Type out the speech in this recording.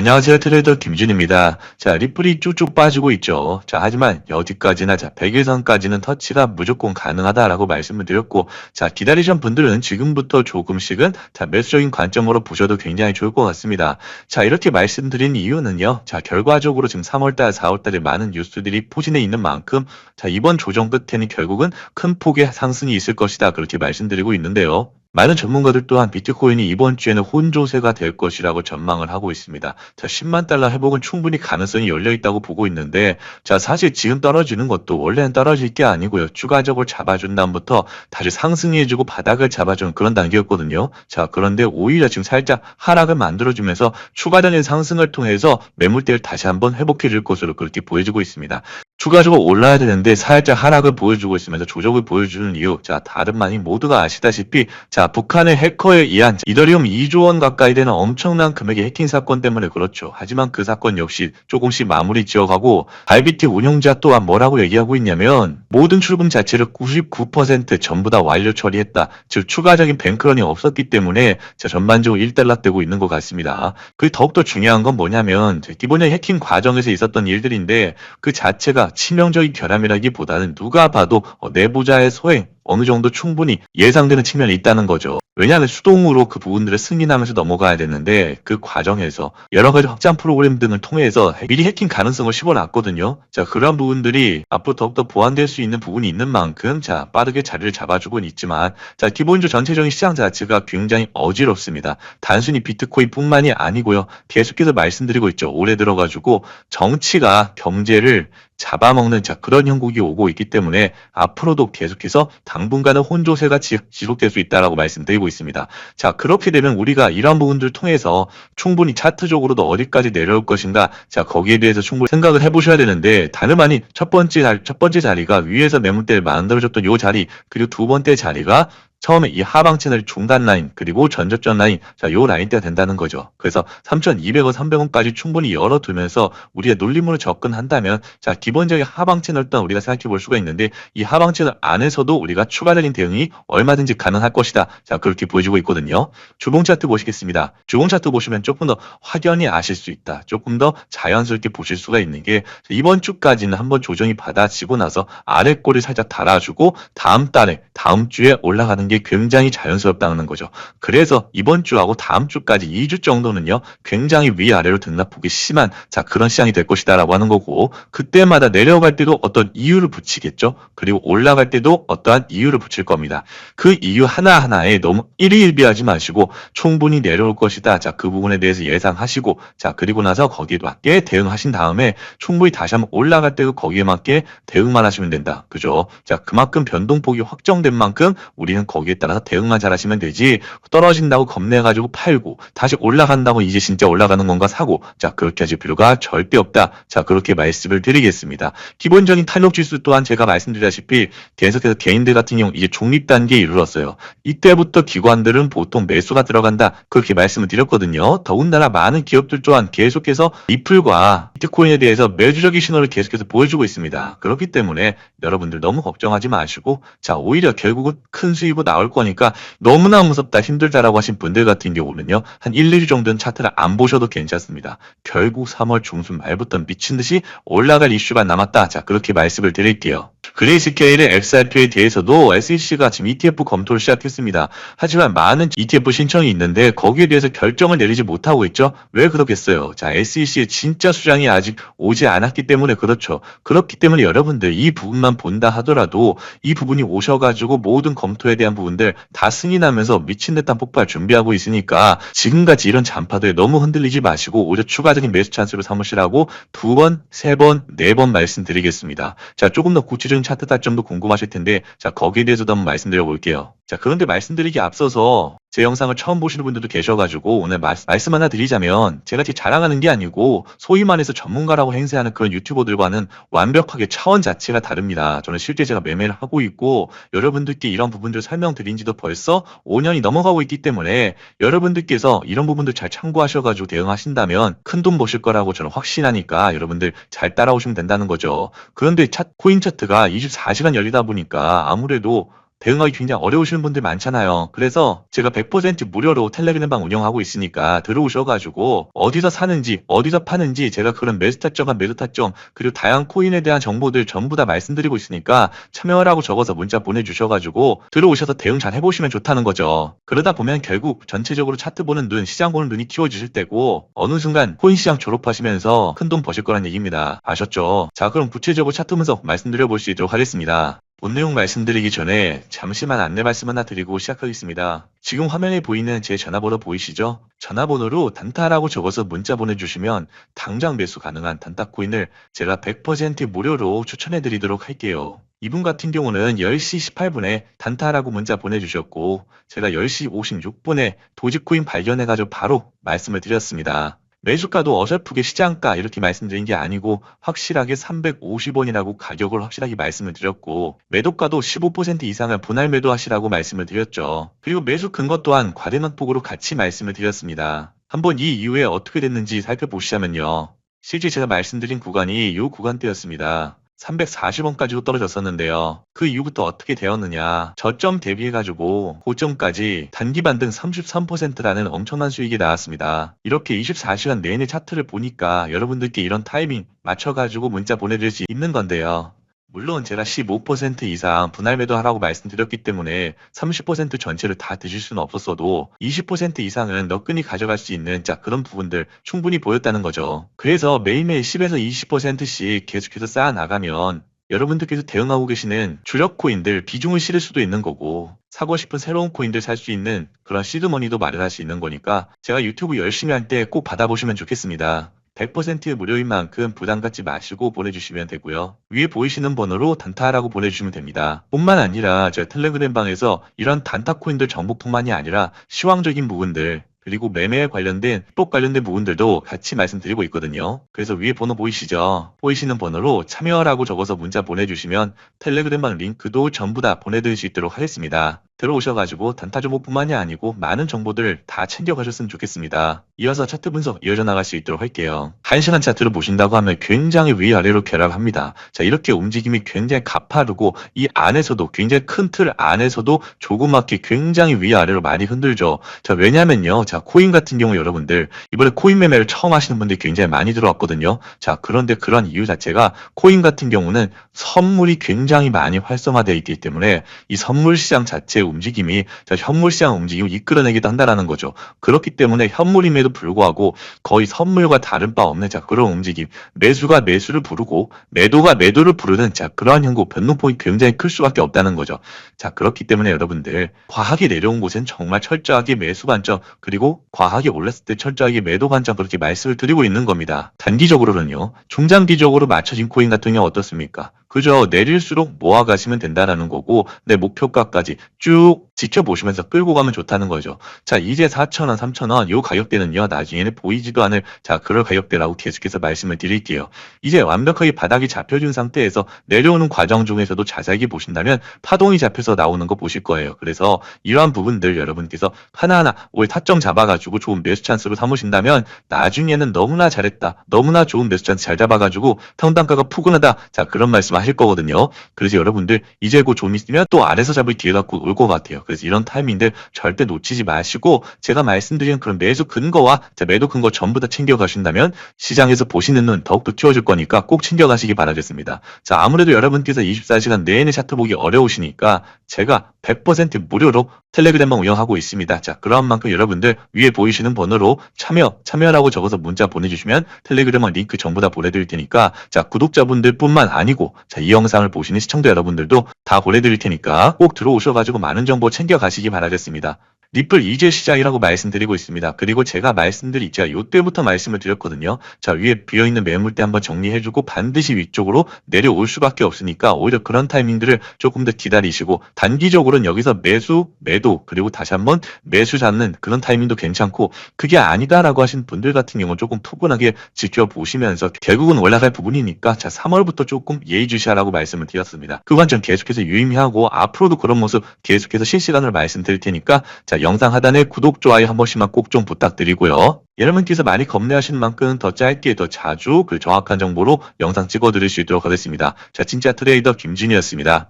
안녕하세요. 트레이더 김준입니다. 자, 리플이 쭉쭉 빠지고 있죠. 자, 하지만 여기까지나 자, 100일선까지는 터치가 무조건 가능하다라고 말씀을 드렸고, 자, 기다리신 분들은 지금부터 조금씩은 자, 매수적인 관점으로 보셔도 굉장히 좋을 것 같습니다. 자, 이렇게 말씀드린 이유는요. 자, 결과적으로 지금 3월달, 4월달에 많은 뉴스들이 포진해 있는 만큼, 자, 이번 조정 끝에는 결국은 큰 폭의 상승이 있을 것이다. 그렇게 말씀드리고 있는데요. 많은 전문가들 또한 비트코인이 이번 주에는 혼조세가 될 것이라고 전망을 하고 있습니다. 자, 10만 달러 회복은 충분히 가능성이 열려 있다고 보고 있는데, 자, 사실 지금 떨어지는 것도 원래는 떨어질 게 아니고요. 추가적으로 잡아준 다음부터 다시 상승해주고 바닥을 잡아주는 그런 단계였거든요. 자, 그런데 오히려 지금 살짝 하락을 만들어주면서 추가적인 상승을 통해서 매물대를 다시 한번 회복해줄 것으로 그렇게 보여지고 있습니다. 추가적으로 올라야 되는데 살짝 하락을 보여주고 있으면서 조정을 보여주는 이유. 자, 다름 아닌 모두가 아시다시피 자, 북한의 해커에 의한 이더리움 2조 원 가까이 되는 엄청난 금액의 해킹 사건 때문에 그렇죠. 하지만 그 사건 역시 조금씩 마무리 지어가고 IBT 운영자 또한 뭐라고 얘기하고 있냐면 모든 출금 자체를 99% 전부 다 완료 처리했다. 즉 추가적인 뱅크런이 없었기 때문에 자, 전반적으로 1달러되고 있는 것 같습니다. 그 더욱더 중요한 건 뭐냐면 기본적인 해킹 과정에서 있었던 일들인데 그 자체가 치명적인 결함이라기보다는 누가 봐도 어, 내부자의 소행 어느 정도 충분히 예상되는 측면이 있다는 거죠. 왜냐하면 수동으로 그 부분들을 승인하면서 넘어가야 되는데 그 과정에서 여러 가지 확장 프로그램 등을 통해서 미리 해킹 가능성을 씹어놨거든요. 자 그런 부분들이 앞으로 더욱더 보완될 수 있는 부분이 있는 만큼 자 빠르게 자리를 잡아주고는 있지만 자 기본적으로 전체적인 시장 자체가 굉장히 어지럽습니다. 단순히 비트코인뿐만이 아니고요. 계속해서 말씀드리고 있죠. 올해 들어가지고 정치가 경제를 잡아먹는 자 그런 형국이 오고 있기 때문에 앞으로도 계속해서 당 분간은 혼조세가 지, 지속될 수 있다라고 말씀드리고 있습니다. 자 그렇게 되면 우리가 이런 부분들을 통해서 충분히 차트적으로도 어디까지 내려올 것인가 자 거기에 대해서 충분히 생각을 해보셔야 되는데 다름 아닌 첫 번째 첫 번째 자리가 위에서 매물대를 만들어줬던 요 자리 그리고 두 번째 자리가 처음에 이 하방 채널 중단 라인 그리고 전저점 라인 자 요 라인대가 된다는 거죠. 그래서 3,200원, 300원까지 충분히 열어두면서 우리가 논리문을 접근한다면 자 기본적인 하방 채널 또한 우리가 생각해 볼 수가 있는데 이 하방 채널 안에서도 우리가 추가적인 대응이 얼마든지 가능할 것이다. 자 그렇게 보여지고 있거든요. 주봉 차트 보시겠습니다. 주봉 차트 보시면 조금 더 확연히 아실 수 있다. 조금 더 자연스럽게 보실 수가 있는 게 이번 주까지는 한번 조정이 받아지고 나서 아래 꼬리 살짝 달아주고 다음 달에 다음 주에 올라가는 게 굉장히 자연스럽다는 거죠. 그래서 이번 주하고 다음 주까지 2주 정도는요, 굉장히 위아래로 등락폭이 심한, 자, 그런 시장이 될 것이다라고 하는 거고, 그때마다 내려갈 때도 어떤 이유를 붙이겠죠? 그리고 올라갈 때도 어떠한 이유를 붙일 겁니다. 그 이유 하나하나에 너무 일희일비하지 마시고, 충분히 내려올 것이다. 자, 그 부분에 대해서 예상하시고, 자, 그리고 나서 거기에 맞게 대응하신 다음에 충분히 다시 한번 올라갈 때도 거기에 맞게 대응만 하시면 된다. 그죠? 자, 그만큼 변동폭이 확정된 만큼 우리는 거기 에 따라서 대응만 잘하시면 되지. 떨어진다고 겁내가지고 팔고 다시 올라간다고 이제 진짜 올라가는 건가 사고. 자 그렇게 하실 필요가 절대 없다. 자 그렇게 말씀을 드리겠습니다. 기본적인 탄력 지수 또한 제가 말씀드렸다시피 계속해서 개인들 같은 경우 이제 중립 단계에 이르렀어요. 이때부터 기관들은 보통 매수가 들어간다. 그렇게 말씀을 드렸거든요. 더군다나 많은 기업들 또한 계속해서 리플과 비트코인에 대해서 매주적인 신호를 계속해서 보여주고 있습니다. 그렇기 때문에 여러분들 너무 걱정하지 마시고 자 오히려 결국은 큰 수입으로 나올 거니까 너무나 무섭다 힘들다라고 하신 분들 같은 경우는요 한 1, 2주 정도는 차트를 안 보셔도 괜찮습니다. 결국 3월 중순 말부터 미친 듯이 올라갈 이슈가 남았다. 자 그렇게 말씀을 드릴게요 그레이스케일의 XRP에 대해서도 SEC가 지금 ETF 검토를 시작했습니다. 하지만 많은 ETF 신청이 있는데 거기에 대해서 결정을 내리지 못하고 있죠. 왜 그러겠어요? 자, SEC의 진짜 수장이 아직 오지 않았기 때문에 그렇죠. 그렇기 때문에 여러분들 이 부분만 본다 하더라도 이 부분이 오셔가지고 모든 검토에 대한 부분들 다 승인하면서 미친 듯한 폭발 준비하고 있으니까 지금같이 이런 잔파도에 너무 흔들리지 마시고 오히려 추가적인 매수 찬스로 삼으시라고 두 번, 세 번, 네 번 말씀드리겠습니다. 자, 조금 더 구체 적인 차트 타점도 궁금하실 텐데 자 거기에 대해서도 한번 말씀드려 볼게요. 자 그런데 말씀드리기 앞서서 제 영상을 처음 보시는 분들도 계셔가지고 오늘 말, 씀 하나 드리자면 제가 제 자랑하는 게 아니고 소위 말해서 전문가라고 행세하는 그런 유튜버들과는 완벽하게 차원 자체가 다릅니다. 저는 실제 제가 매매를 하고 있고 여러분들께 이런 부분들 설명드린 지도 벌써 5년이 넘어가고 있기 때문에 여러분들께서 이런 부분들 잘 참고하셔가지고 대응하신다면 큰 돈 버실 거라고 저는 확신하니까 여러분들 잘 따라오시면 된다는 거죠. 그런데 차, 코인 차트가 24시간 열리다 보니까 아무래도 대응하기 굉장히 어려우시는 분들 많잖아요. 그래서 제가 100% 무료로 텔레그램방 운영하고 있으니까 들어오셔가지고 어디서 사는지 어디서 파는지 제가 그런 매수 타점과 매도 타점 그리고 다양한 코인에 대한 정보들 전부 다 말씀드리고 있으니까 참여하라고 적어서 문자 보내주셔가지고 들어오셔서 대응 잘 해보시면 좋다는 거죠. 그러다 보면 결국 전체적으로 차트 보는 눈, 시장 보는 눈이 키워주실 때고 어느 순간 코인 시장 졸업하시면서 큰 돈 버실 거란 얘기입니다. 아셨죠? 자 그럼 구체적으로 차트 분석 말씀드려 볼 수 있도록 하겠습니다. 본 내용 말씀드리기 전에 잠시만 안내 말씀 하나 드리고 시작하겠습니다. 지금 화면에 보이는 제 전화번호 보이시죠? 전화번호로 단타라고 적어서 문자 보내주시면 당장 매수 가능한 단타 코인을 제가 100% 무료로 추천해 드리도록 할게요. 이분 같은 경우는 10시 18분에 단타라고 문자 보내주셨고 제가 10시 56분에 도지코인 발견해가지고 바로 말씀을 드렸습니다. 매수가도 어설프게 시장가 이렇게 말씀드린 게 아니고 확실하게 350원이라고 가격을 확실하게 말씀을 드렸고 매도가도 15% 이상을 분할 매도하시라고 말씀을 드렸죠. 그리고 매수 근거 또한 과대망폭으로 같이 말씀을 드렸습니다. 한번 이 이후에 어떻게 됐는지 살펴보시자면요. 실제 제가 말씀드린 구간이 이 구간대였습니다. 340원까지도 떨어졌었는데요. 그 이후부터 어떻게 되었느냐. 저점 대비해가지고 고점까지 단기 반등 33%라는 엄청난 수익이 나왔습니다. 이렇게 24시간 내내 차트를 보니까 여러분들께 이런 타이밍 맞춰가지고 문자 보내드릴 수 있는 건데요. 물론 제가 15% 이상 분할 매도하라고 말씀드렸기 때문에 30% 전체를 다 드실 수는 없었어도 20% 이상은 너끈히 가져갈 수 있는 자 그런 부분들 충분히 보였다는 거죠. 그래서 매일매일 10에서 20%씩 계속해서 쌓아 나가면 여러분들께서 대응하고 계시는 주력 코인들 비중을 실을 수도 있는 거고 사고 싶은 새로운 코인들 살 수 있는 그런 시드머니도 마련할 수 있는 거니까 제가 유튜브 열심히 할 때 꼭 받아보시면 좋겠습니다. 100% 무료인 만큼 부담 갖지 마시고 보내주시면 되고요. 위에 보이시는 번호로 단타라고 보내주시면 됩니다. 뿐만 아니라 저 텔레그램 방에서 이런 단타 코인들 정보뿐만이 아니라 시황적인 부분들 그리고 매매에 관련된 법 관련된 부분들도 같이 말씀드리고 있거든요. 그래서 위에 번호 보이시죠? 보이시는 번호로 참여라고 적어서 문자 보내주시면 텔레그램방 링크도 전부 다 보내드릴 수 있도록 하겠습니다. 들어오셔가지고 단타 정보뿐만이 아니고 많은 정보들을 다 챙겨가셨으면 좋겠습니다. 이어서 차트 분석 이어져 나갈 수 있도록 할게요. 1시간 차트를 보신다고 하면 굉장히 위아래로 쾌락합니다. 자 이렇게 움직임이 굉장히 가파르고 이 안에서도 굉장히 큰 틀 안에서도 조그맣게 굉장히 위아래로 많이 흔들죠. 자 왜냐면요. 자 코인 같은 경우 여러분들 이번에 코인 매매를 처음 하시는 분들이 굉장히 많이 들어왔거든요. 자 그런데 그런 이유 자체가 코인 같은 경우는 선물이 굉장히 많이 활성화되어 있기 때문에 이 선물 시장 자체 움직임이 자, 현물 시장 움직임을 이끌어내기도 한다라는 거죠. 그렇기 때문에 현물임에도 불구하고 거의 선물과 다른 바 없는 자 그런 움직임, 매수가 매수를 부르고 매도가 매도를 부르는 자 그러한 형국 변동폭이 굉장히 클 수밖에 없다는 거죠. 자 그렇기 때문에 여러분들 과하게 내려온 곳은 정말 철저하게 매수 관점 그리고 과하게 올랐을 때 철저하게 매도 관점 그렇게 말씀을 드리고 있는 겁니다. 단기적으로는요, 중장기적으로 맞춰진 코인 같은 경우 어떻습니까? 그저 내릴수록 모아가시면 된다라는 거고 내 목표가까지 쭉 지켜보시면서 끌고 가면 좋다는 거죠. 자 이제 4,000원, 3,000원 요 가격대는요 나중에는 보이지도 않을 자 그럴 가격대라고 계속해서 말씀을 드릴게요. 이제 완벽하게 바닥이 잡혀준 상태에서 내려오는 과정 중에서도 자세하게 보신다면 파동이 잡혀서 나오는 거 보실 거예요. 그래서 이러한 부분들 여러분께서 하나하나 올 타점 잡아가지고 좋은 매수 찬스로 삼으신다면 나중에는 너무나 잘했다. 너무나 좋은 매수 찬스 잘 잡아가지고 평단가가 푸근하다. 자 그런 말씀 하실 거거든요. 그래서 여러분들 이제 곧 좀 있으면 또 아래서 잡을 기회 갖고 올것 같아요. 그래서 이런 타이밍들 절대 놓치지 마시고 제가 말씀드린 그런 매수 근거와 자, 매도 근거 전부 다 챙겨 가신다면 시장에서 보시는 눈 더욱더 키워줄 거니까 꼭 챙겨 가시기 바라겠습니다. 자 아무래도 여러분께서 24시간 내내 차트 보기 어려우시니까 제가 100% 무료로 텔레그램만 운영하고 있습니다. 자 그런 만큼 여러분들 위에 보이시는 번호로 참여 참여라고 적어서 문자 보내주시면 텔레그램만 링크 전부 다 보내드릴 테니까 자 구독자분들 뿐만 아니고 자 이 영상을 보시는 시청자 여러분들도 다 보내드릴 테니까 꼭 들어오셔가지고 많은 정보 챙겨 가시기 바라겠습니다. 리플 이제 시작이라고 말씀드리고 있습니다. 그리고 제가 말씀드린 제가 요때부터 말씀을 드렸거든요. 자 위에 비어있는 매물대 한번 정리해주고 반드시 위쪽으로 내려올 수밖에 없으니까 오히려 그런 타이밍들을 조금 더 기다리시고 단기적으로는 여기서 매수, 매도 그리고 다시 한번 매수 잡는 그런 타이밍도 괜찮고 그게 아니다라고 하신 분들 같은 경우는 조금 푸근하게 지켜보시면서 결국은 올라갈 부분이니까 자 3월부터 조금 예의주시하라고 말씀을 드렸습니다. 그 관점 계속해서 유의미하고 앞으로도 그런 모습 계속해서 실시 간으로 말씀드릴 테니까 자 영상 하단에 구독, 좋아요 한 번씩만 꼭 좀 부탁드리고요. 여러분께서 많이 겁내하시는 만큼 더 짧게 더 자주 그 정확한 정보로 영상 찍어 드릴 수 있도록 하겠습니다. 자 진짜 트레이더 김준이었습니다.